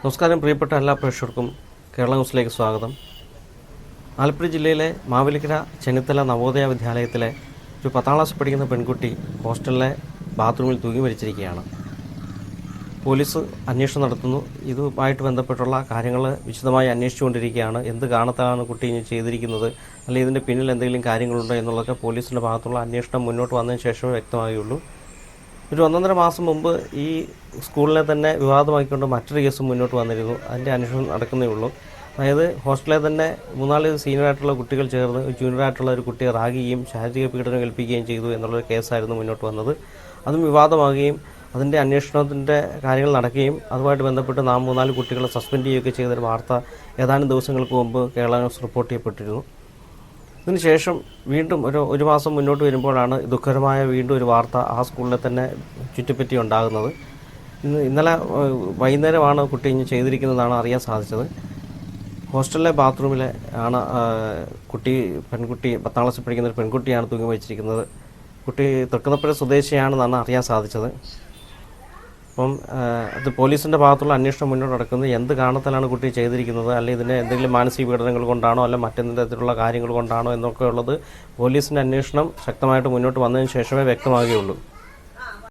നമസ്കാരം പ്രിയപ്പെട്ട എല്ലാ പ്രേക്ഷകർക്കും കേരള ന്യൂസിലേക്ക് സ്വാഗതം. ആലപ്പുഴ ജില്ലയിലെ മാവേലിക്കര ചെന്നിത്തല നവോദയ വിദ്യാലയത്തിലെ ഒരു പത്താം ക്ലാസ് പഠിക്കുന്ന പെൺകുട്ടി ഹോസ്റ്റലിലെ ബാത്റൂമിൽ തൂങ്ങി മരിച്ചിരിക്കുകയാണ്. പോലീസ് അന്വേഷണം നടത്തുന്നു. ഇതുമായിട്ട് ബന്ധപ്പെട്ടുള്ള കാര്യങ്ങൾ വിശദമായി അന്വേഷിച്ചുകൊണ്ടിരിക്കുകയാണ്. എന്ത് കാണത്താണ് കുട്ടി ഇനി ചെയ്തിരിക്കുന്നത്? അല്ലെങ്കിൽ ഇതിന്റെ പിന്നിൽ എന്തെങ്കിലും കാര്യങ്ങളുണ്ടോ എന്നുള്ളതൊക്കെ പോലീസിന്റെ ഭാഗത്തുള്ള അന്വേഷണം മുന്നോട്ട് വന്നതിന് ശേഷമേ വ്യക്തമാകുകയുള്ളൂ ഒരു ഒന്നൊന്നര മാസം മുമ്പ് ഈ സ്കൂളിനെ തന്നെ വിവാദമാക്കിക്കൊണ്ട് മറ്റൊരു കേസ് മുന്നോട്ട് വന്നിരുന്നു. അതിന്റെ അന്വേഷണം നടക്കുന്നേ ഉള്ളൂ. അതായത് ഹോസ്റ്റലിൽ തന്നെ മൂന്നാൽ സീനിയറായിട്ടുള്ള കുട്ടികൾ ചേർന്ന് ജൂനിയറായിട്ടുള്ള ഒരു കുട്ടിയെ റാഗിയും ശാരീരിക പീഡനം ഏൽപ്പിക്കുകയും ചെയ്തു എന്നുള്ളൊരു കേസായിരുന്നു മുന്നോട്ട് വന്നത്. അതും വിവാദമാകുകയും അതിന്റെ അന്വേഷണത്തിന്റെ കാര്യങ്ങൾ നടക്കുകയും അതുമായിട്ട് ബന്ധപ്പെട്ട് നാം മൂന്നാൽ കുട്ടികളെ സസ്പെൻഡ് ചെയ്യുകയൊക്കെ ചെയ്തൊരു വാർത്ത ഏതാനും ദിവസങ്ങൾക്ക് മുമ്പ് കേരള ന്യൂസ് റിപ്പോർട്ട് ചെയ്യപ്പെട്ടിരുന്നു. ഇതിനുശേഷം വീണ്ടും ഒരു ഒരു മാസം മുന്നോട്ട് വരുമ്പോഴാണ് ദുഃഖകരമായ വീണ്ടും ഒരു വാർത്ത ആ സ്കൂളിനെ തന്നെ ചുറ്റിപ്പറ്റി ഉണ്ടാകുന്നത്. ഇന്ന് ഇന്നലെ വൈകുന്നേരമാണ് കുട്ടി ഇനി ചെയ്തിരിക്കുന്നതാണ് അറിയാൻ സാധിച്ചത്. ഹോസ്റ്റലിലെ ബാത്റൂമിലെ ആണ് കുട്ടി പെൺകുട്ടി പത്താം ക്ലാസ്സിൽ പഠിക്കുന്ന ഒരു പെൺകുട്ടിയാണ് തൂങ്ങി വെച്ചിരിക്കുന്നത് കുട്ടി തൃക്കുന്നപ്പുഴ സ്വദേശിയാണെന്നാണ് അറിയാൻ സാധിച്ചത്. അപ്പം അത് പോലീസിന്റെ ഭാഗത്തുള്ള അന്വേഷണം മുന്നോട്ട് നടക്കുന്നത് എന്ത് കാരണത്തിലാണ് കുട്ടി ചെയ്തിരിക്കുന്നത്? അല്ലെങ്കിൽ ഇതിന് എന്തെങ്കിലും മാനസിക പീഡനങ്ങൾ കൊണ്ടാണോ? അല്ല മറ്റെന്തെങ്കിലും തരത്തിലുള്ള കാര്യങ്ങൾ കൊണ്ടാണോ? എന്നൊക്കെ ഉള്ളത് പോലീസിന്റെ അന്വേഷണം ശക്തമായിട്ട് മുന്നോട്ട് വന്നതിന് ശേഷമേ വ്യക്തമാകുകയുള്ളൂ.